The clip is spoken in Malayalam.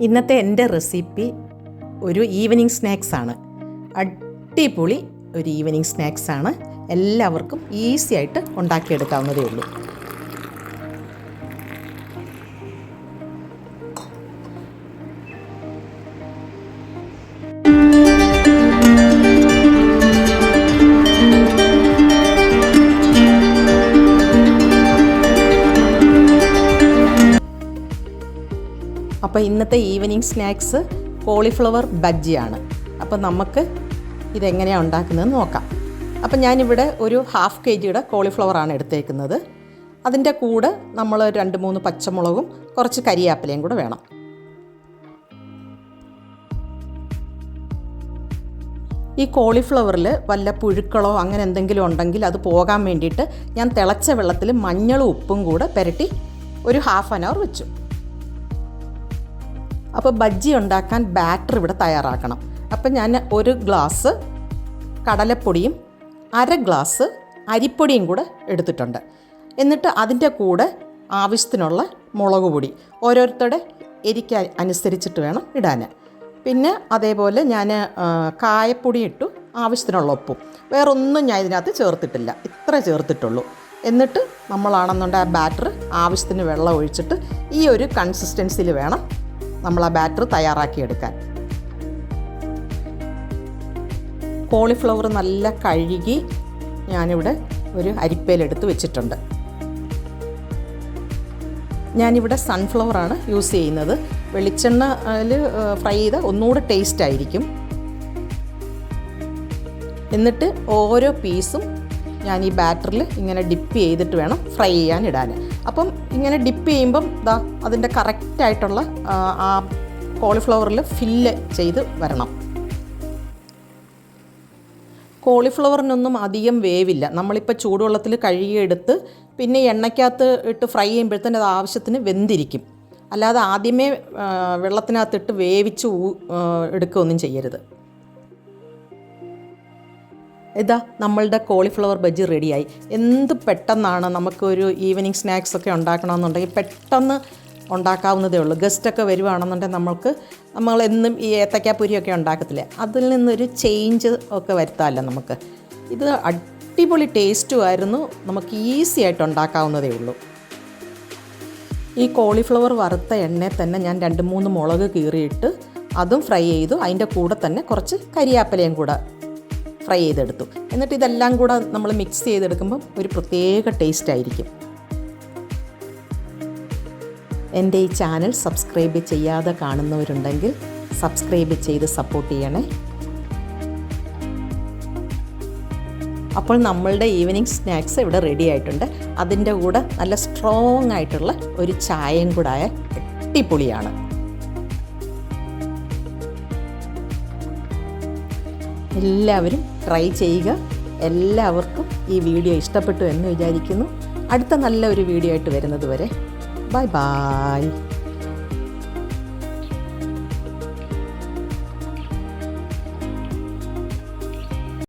ഇന്നത്തെ എന്റെ റെസിപ്പി ഒരു ഈവനിങ് സ്നാക്സ് ആണ് അടിപൊളി ഒരു ഈവനിങ് സ്നാക്സ് ആണ് എല്ലാവർക്കും ഈസി ആയിട്ട് ഉണ്ടാക്കിയെടുക്കാവുന്നതേ ഉള്ളൂ. അപ്പോൾ ഇന്നത്തെ ഈവനിങ് സ്നാക്സ് കോളിഫ്ലവർ ബജ്ജിയാണ്. അപ്പോൾ നമുക്ക് ഇതെങ്ങനെയാണ് ഉണ്ടാക്കുന്നതെന്ന് നോക്കാം. അപ്പോൾ ഞാനിവിടെ ഒരു ഹാഫ് കെ ജിയുടെ കോളിഫ്ലവറാണ് എടുത്തേക്കുന്നത്. അതിന്റെ കൂടെ നമ്മൾ രണ്ട് മൂന്ന് പച്ചമുളകും കുറച്ച് കരിയാപ്പിലയും കൂടെ വേണം. ഈ കോളിഫ്ലവറിൽ വല്ല പുഴുക്കളോ അങ്ങനെ എന്തെങ്കിലും ഉണ്ടെങ്കിൽ അത് പോകാൻ വേണ്ടിയിട്ട് ഞാൻ തിളച്ച വെള്ളത്തിൽ മഞ്ഞളും ഉപ്പും കൂടെ പുരട്ടി ഒരു ഹാഫ് ആൻ അവർ വെച്ചു. അപ്പോൾ ബജ്ജി ഉണ്ടാക്കാൻ ബാറ്റർ ഇവിടെ തയ്യാറാക്കണം. അപ്പം ഞാൻ ഒരു ഗ്ലാസ് കടലപ്പൊടിയും അര ഗ്ലാസ് അരിപ്പൊടിയും കൂടെ എടുത്തിട്ടുണ്ട്. എന്നിട്ട് അതിന്റെ കൂടെ ആവശ്യത്തിനുള്ള മുളക് പൊടി. ഓരോരുത്തരുടെ എരിക്ക് അനുസരിച്ചിട്ട് വേണം ഇടാൻ. പിന്നെ അതേപോലെ ഞാൻ കായപ്പൊടി ഇട്ടു ആവശ്യത്തിനുള്ള ഉപ്പും. വേറൊന്നും ഞാൻ ഇതിനകത്ത് ചേർത്തിട്ടില്ല. ഇത്ര ചേർത്തിട്ടുള്ളൂ. എന്നിട്ട് നമ്മളാണെന്നുണ്ടെങ്കിൽ ആ ബാറ്റർ ആവശ്യത്തിന് വെള്ളം ഒഴിച്ചിട്ട് ഈ ഒരു കൺസിസ്റ്റൻസിയിൽ വേണം നമ്മൾ ആ ബാറ്റർ തയ്യാറാക്കിയെടുക്കാൻ. കോളിഫ്ലവർ നല്ല കഴുകി ഞാനിവിടെ ഒരു അരിപ്പയിലെടുത്ത് വെച്ചിട്ടുണ്ട്. ഞാനിവിടെ സൺഫ്ലവറാണ് യൂസ് ചെയ്യുന്നത്. വെളിച്ചെണ്ണയിൽ ഫ്രൈ ചെയ്ത ഒന്നുകൂടെ ടേസ്റ്റ് ആയിരിക്കും. എന്നിട്ട് ഓരോ പീസും ഞാൻ ഈ ബാറ്ററിൽ ഇങ്ങനെ ഡിപ്പ് ചെയ്തിട്ട് വേണം ഫ്രൈ ചെയ്യാൻ ഇടാൻ. അപ്പം ഇങ്ങനെ ഡിപ്പ് ചെയ്യുമ്പം ദാ അതിന്റെ കറക്റ്റായിട്ടുള്ള ആ കോളിഫ്ലവറിൽ ഫില്ല് ചെയ്ത് വരണം. കോളിഫ്ലവറിനൊന്നും അധികം വേവില്ല. നമ്മളിപ്പോൾ ചൂടുവെള്ളത്തിൽ കഴുകിയെടുത്ത് പിന്നെ എണ്ണയ്ക്കകത്ത് ഇട്ട് ഫ്രൈ ചെയ്യുമ്പോഴത്തേന് അത് ആവശ്യത്തിന് വെന്തിരിക്കും. അല്ലാതെ ആദ്യമേ വെള്ളത്തിനകത്തിട്ട് വേവിച്ച് എടുക്കുകയൊന്നും ചെയ്യരുത്. ഇതാ നമ്മളുടെ കോളിഫ്ലവർ ബജ്ജി റെഡിയായി എന്ത് പെട്ടെന്നാണ് നമുക്കൊരു ഈവനിങ് സ്നാക്സ് ഒക്കെ ഉണ്ടാക്കണമെന്നുണ്ടെങ്കിൽ പെട്ടെന്ന് ഉണ്ടാക്കാവുന്നതേ ഉള്ളൂ. ഗസ്റ്റൊക്കെ വരുവാണെന്നുണ്ടെങ്കിൽ നമ്മൾക്ക് നമ്മൾ എന്നും ഈ ഏത്തക്കാപ്പൊരിയൊക്കെ ഉണ്ടാക്കത്തില്ലേ? അതിൽ നിന്നൊരു ചേഞ്ച് ഒക്കെ വരുത്താമല്ലോ നമുക്ക്. ഇത് അടിപൊളി ടേസ്റ്റും ആയിരുന്നു. നമുക്ക് ഈസി ആയിട്ട് ഉണ്ടാക്കാവുന്നതേ ഉള്ളൂ. ഈ കോളിഫ്ലവർ വറുത്ത എണ്ണയിൽ തന്നെ ഞാൻ രണ്ട് മൂന്ന് മുളക് കീറിയിട്ട് അതും ഫ്രൈ ചെയ്തു. അതിന്റെ കൂടെ തന്നെ കുറച്ച് കരിയാപ്പലയും കൂടെ ഫ്രൈ ചെയ്തെടുത്തു. എന്നിട്ട് ഇതെല്ലാം കൂടെ നമ്മൾ മിക്സ് ചെയ്തെടുക്കുമ്പം ഒരു പ്രത്യേക ടേസ്റ്റ് ആയിരിക്കും. എന്റെ ഈ ചാനൽ സബ്സ്ക്രൈബ് ചെയ്യാതെ കാണുന്നവരുണ്ടെങ്കിൽ സബ്സ്ക്രൈബ് ചെയ്ത് സപ്പോർട്ട് ചെയ്യണേ. അപ്പോൾ നമ്മളുടെ ഈവനിങ് സ്നാക്സ് ഇവിടെ റെഡി ആയിട്ടുണ്ട്. അതിന്റെ കൂടെ നല്ല സ്ട്രോങ് ആയിട്ടുള്ള ഒരു ചായയും കൂടായ അടിപൊളിയാണ്. എല്ലാവരും ട്രൈ ചെയ്യുക. എല്ലാവർക്കും ഈ വീഡിയോ ഇഷ്ടപ്പെട്ടു എന്ന് വിചാരിക്കുന്നു. അടുത്ത നല്ലൊരു വീഡിയോ ആയിട്ട് വരുന്നത് വരെ. Bye bye